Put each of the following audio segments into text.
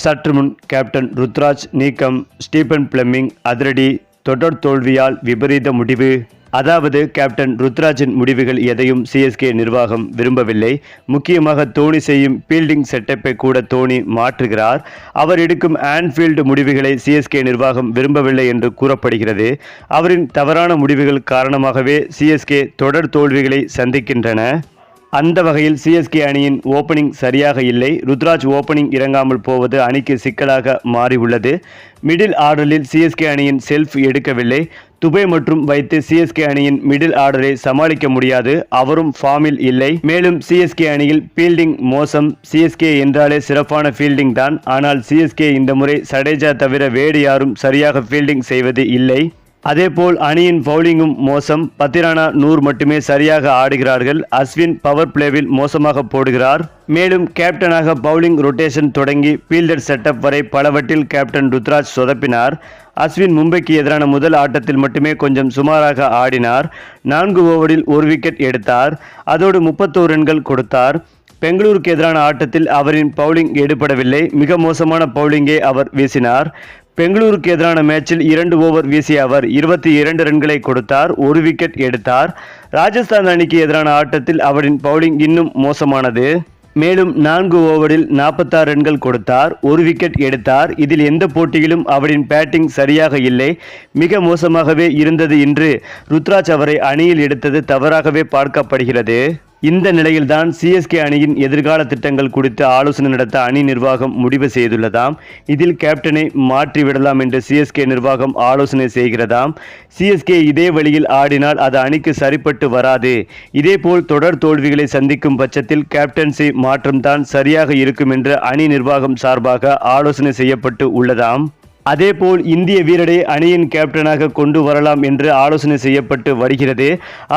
சற்று முன் கேப்டன் ருத்ராஜ் நீக்கம் ஸ்டீபன் பிளம்மிங் அதிரடி தொடர் தோல்வியால் விபரீத முடிவு. அதாவது கேப்டன் ருத்ராஜின் முடிவுகள் எதையும் சிஎஸ்கே நிர்வாகம் விரும்பவில்லை. முக்கியமாக தோனி செய்யும் ஃபீல்டிங் செட்டப்பை கூட தோனி மாற்றுகிறார். அவர் எடுக்கும் ஆன்ஃபீல்டு முடிவுகளை சிஎஸ்கே நிர்வாகம் விரும்பவில்லை என்று கூறப்படுகிறது. அவரின் தவறான முடிவுகள் காரணமாகவே சிஎஸ்கே தொடர் தோல்விகளை சந்திக்கின்றன. அந்த வகையில் சிஎஸ்கே அணியின் ஓப்பனிங் சரியாக இல்லை. ருத்ராஜ் ஓப்பனிங் இறங்காமல் போவது அணிக்கு சிக்கலாக மாறியுள்ளது. மிடில் ஆர்டரில் சிஎஸ்கே அணியின் செல்ஃப் எடுக்கவில்லை. துபே மற்றும் வைத்து சிஎஸ்கே அணியின் மிடில் ஆர்டரை சமாளிக்க முடியாது. அவரும் ஃபார்மில் இல்லை. மேலும் சிஎஸ்கே அணியில் ஃபீல்டிங் மோசம். சிஎஸ்கே என்றாலே சிறப்பான ஃபீல்டிங் தான். ஆனால் சிஎஸ்கே இந்த முறை சடேஜா தவிர வேறு யாரும் சரியாக ஃபீல்டிங் செய்வது இல்லை. அதேபோல் அணியின் பவுலிங்கும் மோசம். பத்திரானா நூர் மட்டுமே சரியாக ஆடுகிறார்கள். அஸ்வின் பவர் பிளேவில் மோசமாக போடுகிறார். மேலும் கேப்டனாக பவுலிங் ரொட்டேஷன் தொடங்கி ஃபீல்டர் செட்டப் வரை பலவற்றில் கேப்டன் ருத்ராஜ் சொதப்பினார். அஸ்வின் மும்பைக்கு எதிரான முதல் ஆட்டத்தில் மட்டுமே கொஞ்சம் சுமாராக ஆடினார். நான்கு ஓவரில் ஒரு விக்கெட் எடுத்தார். அதோடு முப்பத்தோரு ரன்கள் கொடுத்தார். பெங்களூருக்கு எதிரான ஆட்டத்தில் அவரின் பவுலிங் எடுபடவில்லை. மிக மோசமான பவுலிங்கை அவர் வீசினார். பெங்களூருக்கு எதிரான மேட்சில் இரண்டு ஓவர் வீசிய அவர் இருபத்தி இரண்டு ரன்களை கொடுத்தார் ஒரு விக்கெட் எடுத்தார். ராஜஸ்தான் அணிக்கு எதிரான ஆட்டத்தில் அவரின் பவுலிங் இன்னும் மோசமானது. மேலும் நான்கு ஓவரில் நாற்பத்தாறு ரன்கள் கொடுத்தார் ஒரு விக்கெட் எடுத்தார். இதில் எந்த போட்டியிலும் அவரின் பேட்டிங் சரியாக இல்லை. மிக மோசமாகவே இருந்தது என்று ருத்ராஜ் அவரை அணியில் எடுத்தது தவறாகவே பார்க்கப்படுகிறது. இந்த நிலையில்தான் சிஎஸ்கே அணியின் எதிர்கால திட்டங்கள் குறித்து ஆலோசனை நடத்த அணி நிர்வாகம் முடிவு செய்துள்ளதாம். இதில் கேப்டனை மாற்றிவிடலாம் என்று சிஎஸ்கே நிர்வாகம் ஆலோசனை செய்கிறதாம். சிஎஸ்கே இதே வழியில் ஆடினால் அது அணிக்கு சரிப்பட்டு வராது. இதேபோல் தொடர் தோல்விகளை சந்திக்கும் பட்சத்தில் கேப்டன்சி மாற்றம்தான் சரியாக இருக்கும் என்று அணி நிர்வாகம் சார்பாக ஆலோசனை செய்யப்பட்டு உள்ளதாம். அதேபோல் இந்திய வீரரை அணியின் கேப்டனாக கொண்டு வரலாம் என்று ஆலோசனை செய்யப்பட்டு வருகிறது.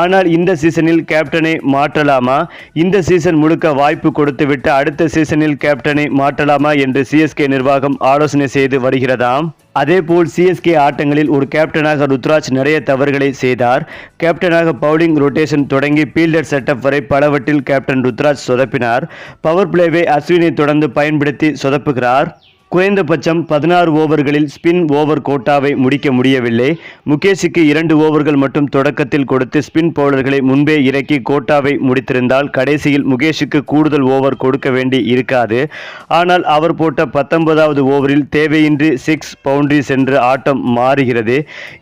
ஆனால் இந்த சீசனில் கேப்டனை மாற்றலாமா? இந்த சீசன் முழுக்க வாய்ப்பு கொடுத்துவிட்டு அடுத்த சீசனில் கேப்டனை மாற்றலாமா என்று சிஎஸ்கே நிர்வாகம் ஆலோசனை செய்து வருகிறதாம். அதேபோல் சிஎஸ்கே ஆட்டங்களில் ஒரு கேப்டனாக ருத்ராஜ் நிறைய தவறுகளை செய்தார். கேப்டனாக பவுலிங் ரொட்டேஷன் தொடங்கி பீல்டர் செட்டப் வரை பலவற்றில் கேப்டன் ருத்ராஜ் சொதப்பினார். பவர் பிளேவை அஸ்வினை தொடர்ந்து பயன்படுத்தி சொதப்புகிறார். குறைந்தபட்சம் பதினாறு ஓவர்களில் ஸ்பின் ஓவர் கோட்டாவை முடிக்க முடியவில்லை. முகேஷுக்கு இரண்டு ஓவர்கள் மட்டும் தொடக்கத்தில் கொடுத்து ஸ்பின் பவுலர்களை முன்பே இறக்கி கோட்டாவை முடித்திருந்தால் கடைசியில் முகேஷுக்கு கூடுதல் ஓவர் கொடுக்க வேண்டி இருக்காது. ஆனால் அவர் போட்ட பத்தொன்பதாவது ஓவரில் தேவையின்றி சிக்ஸ் பவுண்டரி சென்று ஆட்டம் மாறுகிறது.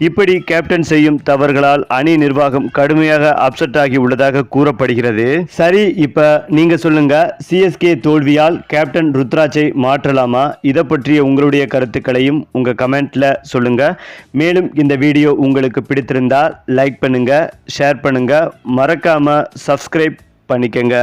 இப்படி கேப்டன் செய்யும் தவறுகளால் அணி நிர்வாகம் கடுமையாக அப்செட் ஆகி உள்ளதாக கூறப்படுகிறது. சரி இப்போ நீங்கள் சொல்லுங்கள் சிஎஸ்கே தோல்வியால் கேப்டன் ருத்ராஜை மாற்றலாமா? இதை பற்றிய உங்களுடைய கருத்துக்களையும் உங்க கமெண்ட்ல சொல்லுங்க. மேலும் இந்த வீடியோ உங்களுக்கு பிடித்திருந்தா லைக் பண்ணுங்க ஷேர் பண்ணுங்க. மறக்காம சப்ஸ்கிரைப் பண்ணிக்கங்க.